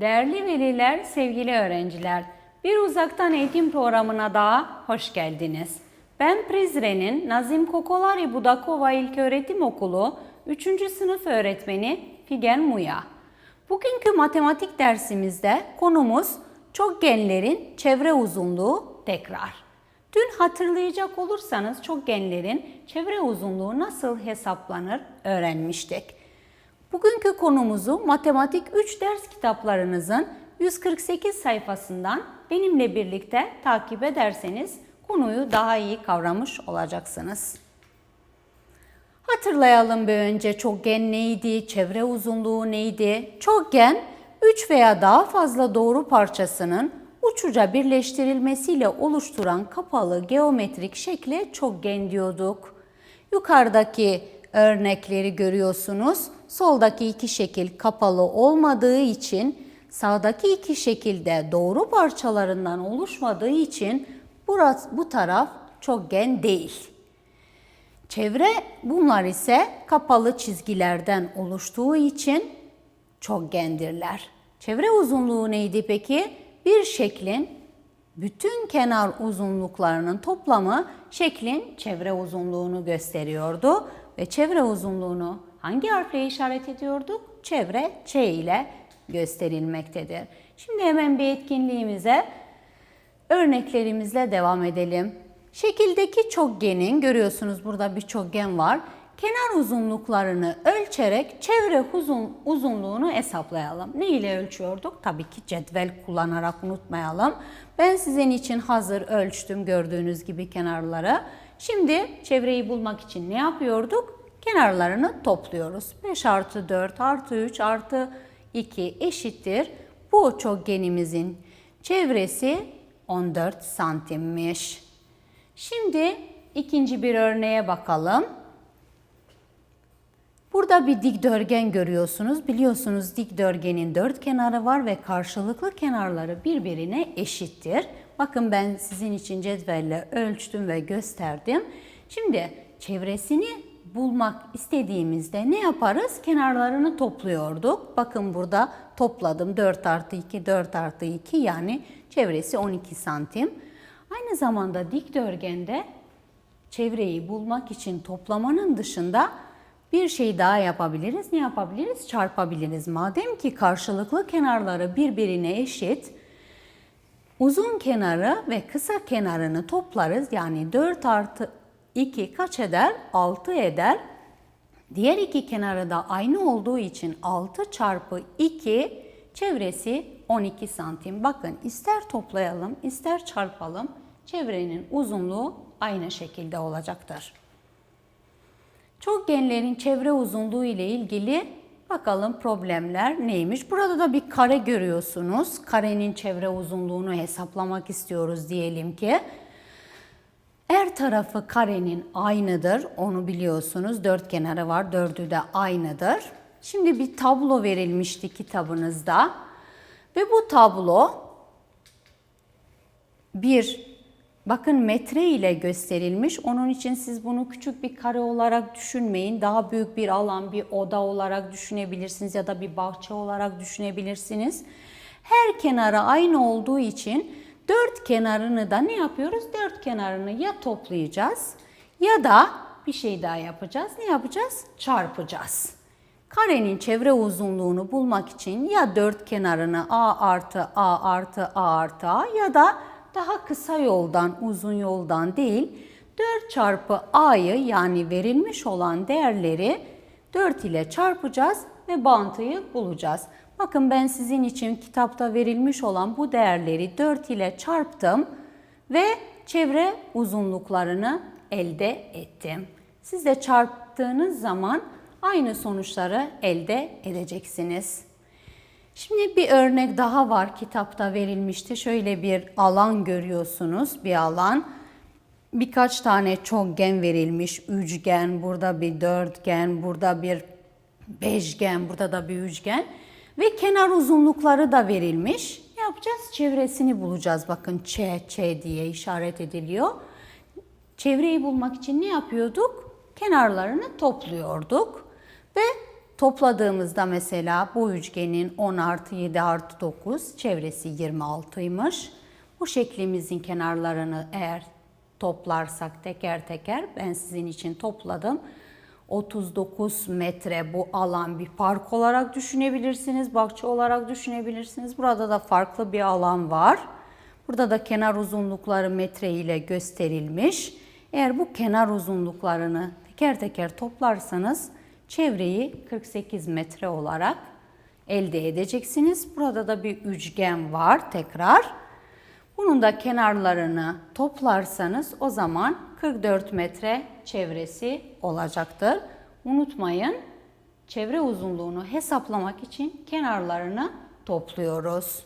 Değerli veliler, sevgili öğrenciler, bir uzaktan eğitim programına daha hoş geldiniz. Ben Prizren'in Nazim Kokolari Budakova İlköğretim Okulu 3. sınıf öğretmeni Figen Muya. Bugünkü matematik dersimizde konumuz çokgenlerin çevre uzunluğu tekrar. Dün hatırlayacak olursanız çokgenlerin çevre uzunluğu nasıl hesaplanır öğrenmiştik. Bugünkü konumuzu matematik 3 ders kitaplarınızın 148 sayfasından benimle birlikte takip ederseniz konuyu daha iyi kavramış olacaksınız. Hatırlayalım bir önce çokgen neydi, çevre uzunluğu neydi? Çokgen 3 veya daha fazla doğru parçasının uçuca birleştirilmesiyle oluşturan kapalı geometrik şekle çokgen diyorduk. Yukarıdaki örnekleri görüyorsunuz. Soldaki iki şekil kapalı olmadığı için sağdaki iki şekilde doğru parçalarından oluşmadığı için burası, bu taraf çokgen değil. Çevre bunlar ise kapalı çizgilerden oluştuğu için çokgendirler. Çevre uzunluğu neydi peki? Bir şeklin bütün kenar uzunluklarının toplamı şeklin çevre uzunluğunu gösteriyordu ve çevre uzunluğunu hangi harfle işaret ediyorduk? Çevre Ç ile gösterilmektedir. Şimdi hemen bir etkinliğimize örneklerimizle devam edelim. Şekildeki çokgenin görüyorsunuz burada bir çokgen var. Kenar uzunluklarını ölçerek çevre uzun, uzunluğunu hesaplayalım. Ne ile ölçüyorduk? Tabii ki cetvel kullanarak unutmayalım. Ben sizin için hazır ölçtüm gördüğünüz gibi kenarları. Şimdi çevreyi bulmak için ne yapıyorduk? Kenarlarını topluyoruz. 5 artı 4 artı 3 artı 2 eşittir. Bu çokgenimizin çevresi 14 santimmiş. Şimdi ikinci bir örneğe bakalım. Burada bir dikdörtgen görüyorsunuz. Biliyorsunuz dikdörtgenin dört kenarı var ve karşılıklı kenarları birbirine eşittir. Bakın ben sizin için cetvelle ölçtüm ve gösterdim. Şimdi çevresini bulmak istediğimizde ne yaparız? Kenarlarını topluyorduk. Bakın burada topladım 4 artı 2, 4 artı 2 yani çevresi 12 santim. Aynı zamanda dikdörtgende çevreyi bulmak için toplamanın dışında bir şey daha yapabiliriz. Ne yapabiliriz? Çarpabiliriz. Madem ki karşılıklı kenarları birbirine eşit, uzun kenarı ve kısa kenarını toplarız. Yani 4 artı 2 kaç eder? 6 eder. Diğer iki kenarı da aynı olduğu için 6 çarpı 2 çevresi 12 santim. Bakın ister toplayalım ister çarpalım çevrenin uzunluğu aynı şekilde olacaktır. Çokgenlerin çevre uzunluğu ile ilgili bakalım problemler neymiş? Burada da bir kare görüyorsunuz. Karenin çevre uzunluğunu hesaplamak istiyoruz diyelim ki. Her tarafı karenin aynıdır. Onu biliyorsunuz. Dört kenarı var. Dördü de aynıdır. Şimdi bir tablo verilmişti kitabınızda. Ve bu tablo bir bakın metre ile gösterilmiş. Onun için siz bunu küçük bir kare olarak düşünmeyin. Daha büyük bir alan, bir oda olarak düşünebilirsiniz ya da bir bahçe olarak düşünebilirsiniz. Her kenarı aynı olduğu için dört kenarını da ne yapıyoruz? Dört kenarını ya toplayacağız ya da bir şey daha yapacağız. Ne yapacağız? Çarpacağız. Karenin çevre uzunluğunu bulmak için ya dört kenarını a artı a artı a artı a ya da daha kısa yoldan, uzun yoldan değil 4 çarpı a'yı yani verilmiş olan değerleri 4 ile çarpacağız ve bağıntıyı bulacağız. Bakın ben sizin için kitapta verilmiş olan bu değerleri 4 ile çarptım ve çevre uzunluklarını elde ettim. Siz de çarptığınız zaman aynı sonuçları elde edeceksiniz. Şimdi bir örnek daha var kitapta verilmişti. Şöyle bir alan görüyorsunuz. Bir alan. Birkaç tane çokgen verilmiş. Üçgen, burada bir dörtgen, burada bir beşgen, burada da bir üçgen. Ve kenar uzunlukları da verilmiş. Ne yapacağız? Çevresini bulacağız. Bakın Ç, Ç diye işaret ediliyor. Çevreyi bulmak için ne yapıyorduk? Kenarlarını topluyorduk ve Topladığımızda mesela bu üçgenin 10 artı 7 artı 9 çevresi 26'ymış. Bu şeklimizin kenarlarını eğer toplarsak teker teker ben sizin için topladım. 39 metre bu alan bir park olarak düşünebilirsiniz, bahçe olarak düşünebilirsiniz. Burada da farklı bir alan var. Burada da kenar uzunlukları metre ile gösterilmiş. Eğer bu kenar uzunluklarını teker teker toplarsanız çevreyi 48 metre olarak elde edeceksiniz. Burada da bir üçgen var tekrar. Bunun da kenarlarını toplarsanız o zaman 44 metre çevresi olacaktır. Unutmayın çevre uzunluğunu hesaplamak için kenarlarını topluyoruz.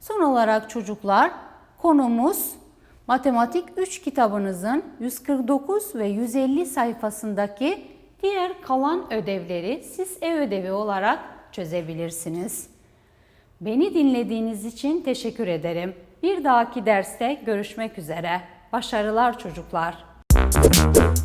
Son olarak çocuklar konumuz Matematik 3 kitabınızın 149 ve 150 sayfasındaki diğer kalan ödevleri siz ev ödevi olarak çözebilirsiniz. Beni dinlediğiniz için teşekkür ederim. Bir dahaki derste görüşmek üzere. Başarılar çocuklar. you.